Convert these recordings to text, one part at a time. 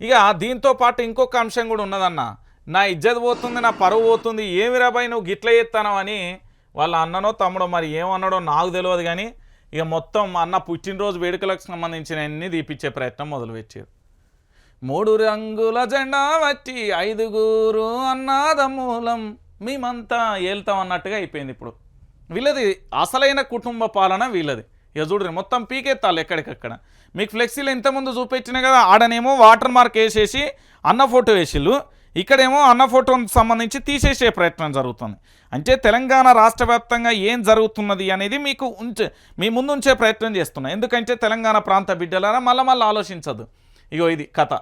ఇక దీంతో పాటు ఇంకొక అంశం కూడా ఉన్నదన్న. నా ఇజ్జత్ పోతుంది నా పరువు పోతుంది ఏమి రాబాయి నువ్వు గిట్ల చేస్తానో అని వాళ్ళ అన్ననో తమ్ముడో మరి ఏమన్నాడో నాకు తెలియదు కానీ ఇక మొత్తం అన్న పుట్టినరోజు వేడుకలకు సంబంధించిన అన్ని తీపిచ్చే ప్రయత్నం మొదలుపెట్టారు. మూడు రంగుల జెండా వచ్చి ఐదుగురు అన్నాదమూలం మేమంతా ఏళ్తాం అన్నట్టుగా అయిపోయింది ఇప్పుడు. వీళ్ళది అసలైన కుటుంబ పాలన వీళ్ళది. ఇక చూడండి మొత్తం పీకెత్తాలి ఎక్కడికక్కడ. మీకు ఫ్లెక్సీలు ఇంతకుముందు చూపించిన కదా ఆడనేమో వాటర్ మార్క్ వేసేసి అన్న ఫోటో వేసిళ్ళు. ఇక్కడేమో అన్న ఫోటోకి సంబంధించి తీసేసే ప్రయత్నం జరుగుతుంది. అంటే తెలంగాణ రాష్ట్ర వ్యాప్తంగా ఏం జరుగుతున్నది అనేది మీకు ఉంచే మీ ముందు ఉంచే ప్రయత్నం చేస్తున్నా. ఎందుకంటే తెలంగాణ ప్రాంత బిడ్డలారా మళ్ళీ మళ్ళీ ఆలోచించదు. ఇగో ఇది కథ.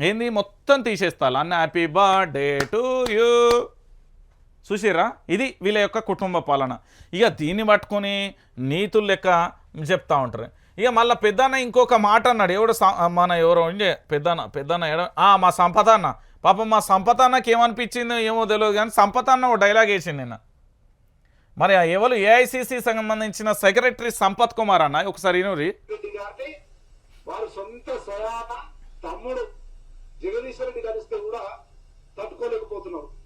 ఏంది? మొత్తం తీసేస్తారు అన్న హ్యాపీ బర్త్డే టు యూ. చూసిరా ఇది వీళ్ళ యొక్క కుటుంబ పాలన. ఇక దీన్ని పట్టుకొని నీతులు లెక్క చెప్తా ఉంటారు. ఇక మళ్ళీ పెద్దన్న ఇంకొక మాట అన్నాడు. ఎవడు సా- మన ఎవరో ఉండే పెద్దన్న పెద్దన్న ఎడ ఆ, మా సంపద అన్న పాపం మా సంపద అన్నకి ఏమనిపించిందో ఏమో తెలియదు కానీ సంపద అన్న ఒక డైలాగ్ వేసింది నిన్న. మరి ఆ ఎవరు? ఏఐసిసి సంబంధించిన సెక్రటరీ సంపత్ కుమార్ అన్న. ఒకసారి ఇనూరి వారు సొంత తమ్ముడు జగదీశ్వర కలిస్తే కూడా తట్టుకోలేకపోతున్నారు.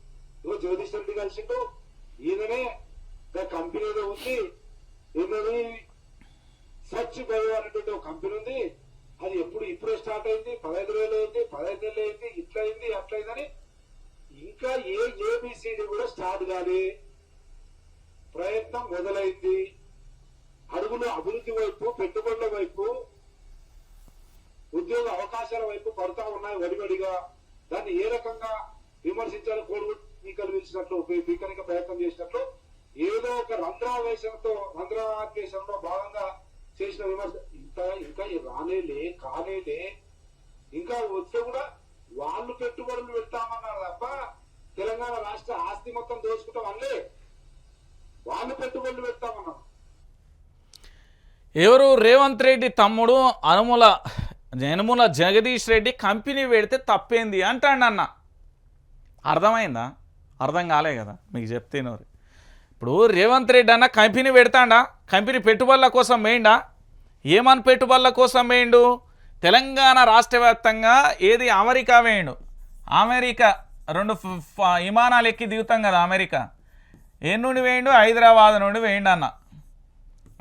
ఇగో జ్యోతిష్ రెడ్డి కలిసిండు. ఈయననే కంపెనీ ఏదో ఉంది ఈయన సచ్ బయో అనేటువంటి ఒక కంపెనీ ఉంది. అది ఎప్పుడు ఇప్పుడే స్టార్ట్ అయింది. పదహైదు వేలు అయింది పదహైదు నెలలు అయింది ఇట్లా అయింది అట్లా అయిందని ఇంకా ఏ ఏబిసిడి కూడా స్టార్ట్ కాలే. ప్రయత్నం మొదలైంది. అడుగులు అభివృద్ధి వైపు పెట్టుబడుల వైపు ఉద్యోగ అవకాశాల వైపు పడతా ఉన్నాయి వడివడిగా. దాన్ని ఏ రకంగా విమర్శించాలి కోడుగు పీకలు పిలిచినట్లు పీకనిక ప్రయత్నం చేసినట్లు ఏదో ఒక రంధ్రావేశంతో రంధ్రావేశంలో భాగంగా చేసిన విమర్శ. ఇంకా ఇంకా ఈ రానేలే కానేలే ఇంకా వస్తే కూడా వాళ్ళు పెట్టుబడులు పెడతామన్నారు తప్ప తెలంగాణ రాష్ట్ర ఆస్తి మొత్తం దోచుకుంటాం అనలే వాళ్ళు పెట్టుబడులు పెడతామన్నారు. ఎవరు? రేవంత్ రెడ్డి తమ్ముడు అనుముల జనముల జగదీష్ రెడ్డి కంపెనీ పెడితే తప్పేంది అంటాడు అన్న అర్థమైందా? అర్థం కాలే కదా మీకు చెప్తేనోరు ఇప్పుడు రేవంత్ రెడ్డి అన్న కంపెనీ పెడతాడా? కంపెనీ పెట్టుబడుల కోసం వేయండా? ఏమని పెట్టుబడుల కోసం వేయండు? తెలంగాణ రాష్ట్ర వ్యాప్తంగా ఏది అమెరికా వేయండు? అమెరికా రెండు ఫ- విమానాలు ఎక్కి దిగుతాం కదా అమెరికా. ఏ నుండి వేయండు? హైదరాబాద్ నుండి వేయండి అన్న.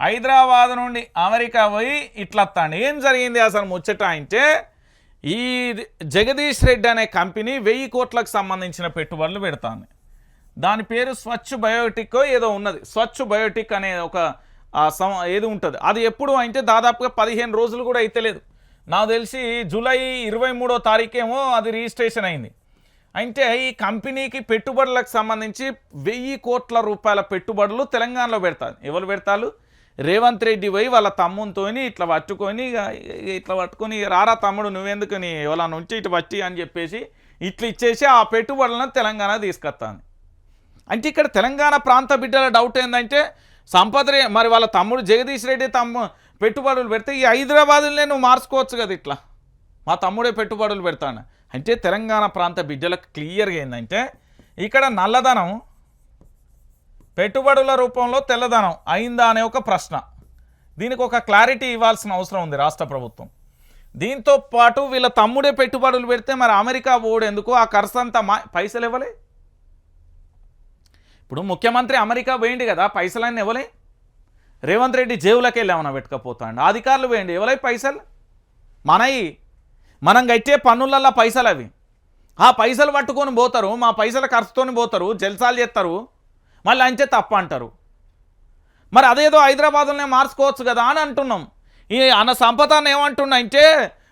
హైదరాబాద్ నుండి అమెరికా పోయి ఇట్లా వస్తాడు ఏం జరిగింది అసలు ముచ్చట అంటే ఈ జగదీష్ రెడ్డి అనే కంపెనీ వెయ్యి కోట్లకు సంబంధించిన పెట్టుబడులు పెడతాను దాని పేరు స్వచ్ఛ బయోటిక్ ఏదో ఉన్నది. స్వచ్ఛ బయోటిక్ అనే ఒక సమ సం ఏది ఉంటుంది. అది ఎప్పుడు అంటే దాదాపుగా పదిహేను రోజులు కూడా అయితలేదు. నాకు తెలిసి జూలై ఇరవై మూడో తారీఖేమో అది రిజిస్ట్రేషన్ అయింది. అంటే ఈ కంపెనీకి పెట్టుబడులకు సంబంధించి వెయ్యి కోట్ల రూపాయల పెట్టుబడులు తెలంగాణలో పెడతారు ఎవరు పెడతారు? రేవంత్ రెడ్డి పోయి వాళ్ళ తమ్మునితోని ఇట్లా పట్టుకొని ఇక ఇట్లా పట్టుకొని రారా తమ్ముడు నువ్వెందుకు నీ ఎవరైనా నుంచి ఇటు పట్టి అని చెప్పేసి ఇట్లా ఇచ్చేసి ఆ పెట్టుబడులను తెలంగాణ తీసుకొస్తాను అంటే ఇక్కడ తెలంగాణ ప్రాంత బిడ్డల డౌట్ ఏంటంటే సంపద రే- మరి వాళ్ళ తమ్ముడు జగదీష్ రెడ్డి తమ్ము పెట్టుబడులు పెడితే ఈ హైదరాబాదులనే నువ్వు మార్చుకోవచ్చు కదా ఇట్లా. మా తమ్ముడే పెట్టుబడులు పెడతాను అంటే తెలంగాణ ప్రాంత బిడ్డలకు క్లియర్గా ఏంటంటే ఇక్కడ నల్లధనం పెట్టుబడుల రూపంలో తెల్లదనం అయిందా అనే ఒక ప్రశ్న. దీనికి ఒక క్లారిటీ ఇవ్వాల్సిన అవసరం ఉంది రాష్ట్ర ప్రభుత్వం. దీంతో పాటు వీళ్ళ తమ్ముడే పెట్టుబడులు పెడితే మరి అమెరికా పోడు ఎందుకు ఆ ఖర్చు అంతా మా పైసలు ఇవ్వలే? ఇప్పుడు ముఖ్యమంత్రి అమెరికా పోయింది కదా పైసలన్నీ ఇవ్వలే? రేవంత్ రెడ్డి జేబులకి వెళ్ళి ఏమన్నా అధికారులు పోయండి ఇవ్వలే పైసలు? మనయి మనం కట్టే పన్నులల్లో పైసలు అవి ఆ పైసలు పట్టుకొని పోతారు మా పైసల ఖర్చుతోని పోతారు జల్సాలు చేస్తారు. మళ్ళీ అంచే తప్ప అంటారు. మరి అదేదో హైదరాబాద్లోనే మార్చుకోవచ్చు కదా అని అంటున్నాం. ఈ అన్న సంపదాన్ని ఏమంటున్నా అంటే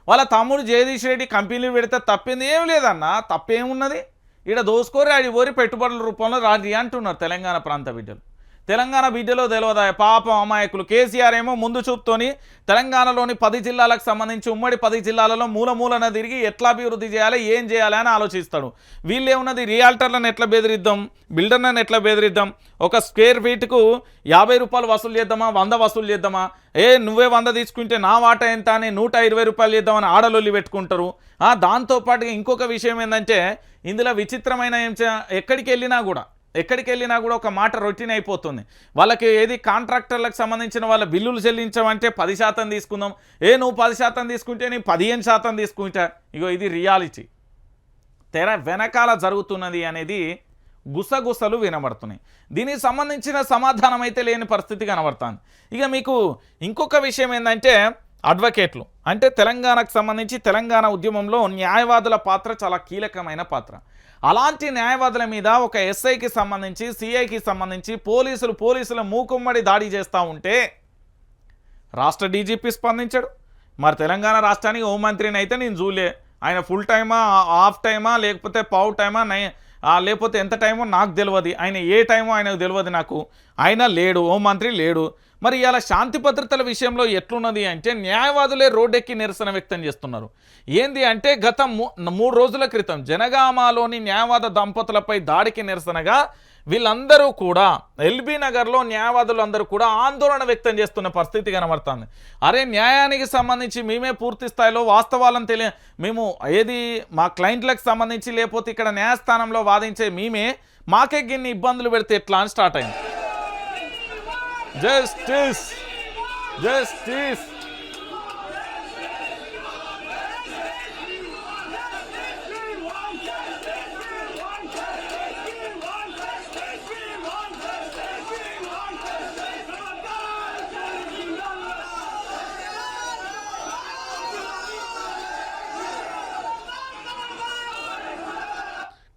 వాళ్ళ తమ్ముడు జగదీష్ రెడ్డి కంపెనీలు పెడితే తప్పింది ఏం లేదన్న తప్పేమున్నది? ఈడ దోసుకోరి ఆడి పోరి పెట్టుబడుల రూపంలో రాజీ అంటున్నారు తెలంగాణ ప్రాంత బిడ్డలు. తెలంగాణ బిడ్డలో తెలియదా పాపం అమాయకులు. కేసీఆర్ ఏమో ముందు చూపుతోని తెలంగాణలోని పది జిల్లాలకు సంబంధించి ఉమ్మడి పది జిల్లాలలో మూల మూలన తిరిగి ఎట్లా అభివృద్ధి చేయాలి ఏం చేయాలి అని ఆలోచిస్తాడు. వీళ్ళేమున్నది రియాల్టర్లను ఎట్లా బెదిరిద్దాం బిల్డర్లను ఎట్లా బెదిరిద్దాం? ఒక స్క్వేర్ ఫీట్కు యాభై రూపాయలు వసూలు చేద్దామా వంద వసూలు చేద్దామా? ఏ నువ్వే వంద తీసుకుంటే నా వాటా ఎంత అని నూట ఇరవై రూపాయలు చేద్దామని ఆడలొల్లి పెట్టుకుంటారు. ఆ, దాంతోపాటుగా ఇంకొక విషయం ఏంటంటే ఇందులో విచిత్రమైన ఎక్కడికి వెళ్ళినా కూడా ఎక్కడికి వెళ్ళినా కూడా ఒక మాట రొటీన్ అయిపోతుంది. వాళ్ళకి ఏది కాంట్రాక్టర్లకు సంబంధించిన వాళ్ళ బిల్లులు చెల్లించమంటే పది శాతం తీసుకుందాం. ఏ నువ్వు పది శాతం తీసుకుంటే నేను పదిహేను శాతం తీసుకుంటా. ఇగో ఇది రియాలిటీ. తెర వెనకాల జరుగుతున్నది అనేది గుసగుసలు వినబడుతున్నాయి. దీనికి సంబంధించిన సమాధానం అయితే లేని పరిస్థితి కనబడుతుంది. ఇక మీకు ఇంకొక విషయం ఏంటంటే అడ్వకేట్లు. అంటే తెలంగాణకు సంబంధించి తెలంగాణ ఉద్యమంలో న్యాయవాదుల పాత్ర చాలా కీలకమైన పాత్ర. అలాంటి న్యాయవాదుల మీద ఒక ఎస్ఐకి సంబంధించి సిఐకి సంబంధించి పోలీసులు పోలీసుల మూకుమ్మడి దాడి చేస్తూ ఉంటే రాష్ట్ర డీజీపీ స్పందించాడు. మరి తెలంగాణ రాష్ట్రానికి హోంమంత్రిని అయితే నేను చూలే ఆయన ఫుల్ టైమా హాఫ్ టైమా లేకపోతే పావు టైమా నై లేకపోతే ఎంత టైమో నాకు తెలియదు ఆయన ఏ టైమో ఆయనకు తెలియదు నాకు. ఆయన లేడు హోంమంత్రి లేడు. మరి ఇలా శాంతి భద్రతల విషయంలో ఎట్లున్నది అంటే న్యాయవాదులే రోడ్డెక్కి నిరసన వ్యక్తం చేస్తున్నారు. ఏంది అంటే గత మూడు రోజుల క్రితం జనగామాలోని న్యాయవాద దంపతులపై దాడికి నిరసనగా వీళ్ళందరూ కూడా ఎల్బీ నగర్లో న్యాయవాదులు అందరూ కూడా ఆందోళన వ్యక్తం చేస్తున్న పరిస్థితి కనబడుతుంది. అరే న్యాయానికి సంబంధించి మేమే పూర్తి స్థాయిలో వాస్తవాలను తెలియ మేము ఏది మా క్లయింట్లకు సంబంధించి లేకపోతే ఇక్కడ న్యాయస్థానంలో వాదించే మేమే మాకే గిన్ని ఇబ్బందులు పెడితే ఎట్లా అని స్టార్ట్ అయింది. జస్టిస్ జస్టిస్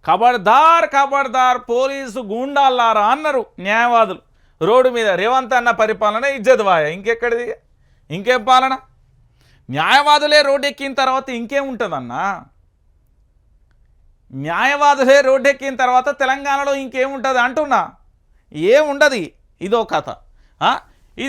ఖబర్దార్ ఖబర్దార్ పోలీసు గూండాలారా అన్నారు న్యాయవాదులు. రోడ్డు మీద రేవంత్ అన్న పరిపాలన ఇజ్జద్వాయ ఇంకెక్కడిది? ఇంకేం పాలన? న్యాయవాదులే రోడ్డు ఎక్కిన తర్వాత ఇంకేం ఉంటుందన్నా? న్యాయవాదులే రోడ్డు ఎక్కిన తర్వాత తెలంగాణలో ఇంకేముంటుంది అంటున్నా? ఏముండదు? ఇదో కథ.